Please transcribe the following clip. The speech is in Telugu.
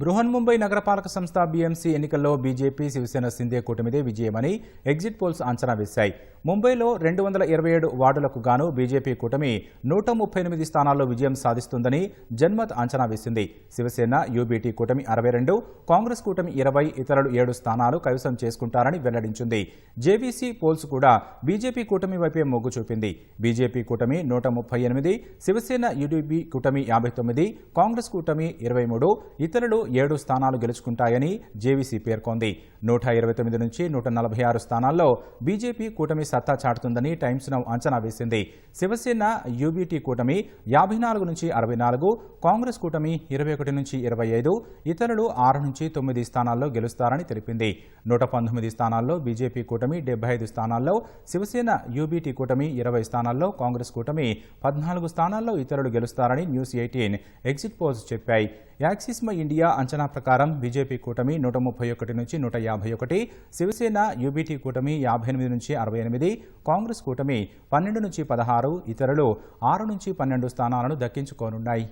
బృహన్ముంబై నగరపాలక సంస్థ బీఎంసీ ఎన్నికల్లో బీజేపీ శివసేన సింధే కూటమిదే విజయమని ఎగ్జిట్ పోల్స్ అంచనా వేశాయి. ముంబైలో రెండు వందల ఇరవై ఏడు వార్డులకు గాను బీజేపీ కూటమి నూట ముప్పై ఎనిమిది స్థానాల్లో విజయం సాధిస్తుందని జన్మత్ అంచనా వేసింది. శివసేన యూబీటీ కూటమి అరవై రెండు కాంగ్రెస్ కూటమి ఇరవై ఇతరులు ఏడు స్థానాలు కైవసం చేసుకుంటారని వెల్లడించింది. జేవీసీ పోల్స్ కూడా బీజేపీ కూటమి వైపే మొగ్గు చూపింది. బీజేపీ కూటమి నూట ముప్పై ఎనిమిది శివసేన యూడీపీ కూటమి యాభై తొమ్మిది కాంగ్రెస్ కూటమి ఇరవై మూడు ఇతరులు ఏడు స్థానాలు గెలుచుకుంటాయని జేవీసీ పేర్కొంది. నూట ఇరవై తొమ్మిది నుంచి నూట నలభై ఆరు స్థానాల్లో బీజేపీ కూటమి సత్తా చాటుతుందని టైమ్స్ నౌ అంచనా వేసింది. శివసేన యూబీటీ కూటమి యాభై నాలుగు నుంచి అరవై నాలుగు కాంగ్రెస్ కూటమి ఇరవై ఒకటి నుంచి ఇరవై ఐదు ఇతరులు ఆరు నుంచి తొమ్మిది స్థానాల్లో గెలుస్తారని తెలిపింది. నూట పంతొమ్మిది స్థానాల్లో బీజేపీ కూటమి డెబ్బై ఐదు స్థానాల్లో శివసేన యూబీటీ కూటమి ఇరవై స్థానాల్లో కాంగ్రెస్ కూటమి పద్నాలుగు స్థానాల్లో ఇతరులు గెలుస్తారని న్యూస్ ఎయిటీన్ ఎగ్జిట్ పోల్స్ చెప్పాయి. యాక్సిస్ మై ఇండియా అంచనా ప్రకారం బీజేపీ కూటమి నూట ముప్పై ఒకటి నుంచి నూట యాభై ఒకటి శివసేన యూబీటీ కూటమి యాభై ఎనిమిది నుంచి అరవై ఎనిమిది కాంగ్రెస్ కూటమి పన్నెండు నుంచి పదహారు ఇతరులు ఆరు నుంచి పన్నెండు స్థానాలను దక్కించుకోనున్నాయి.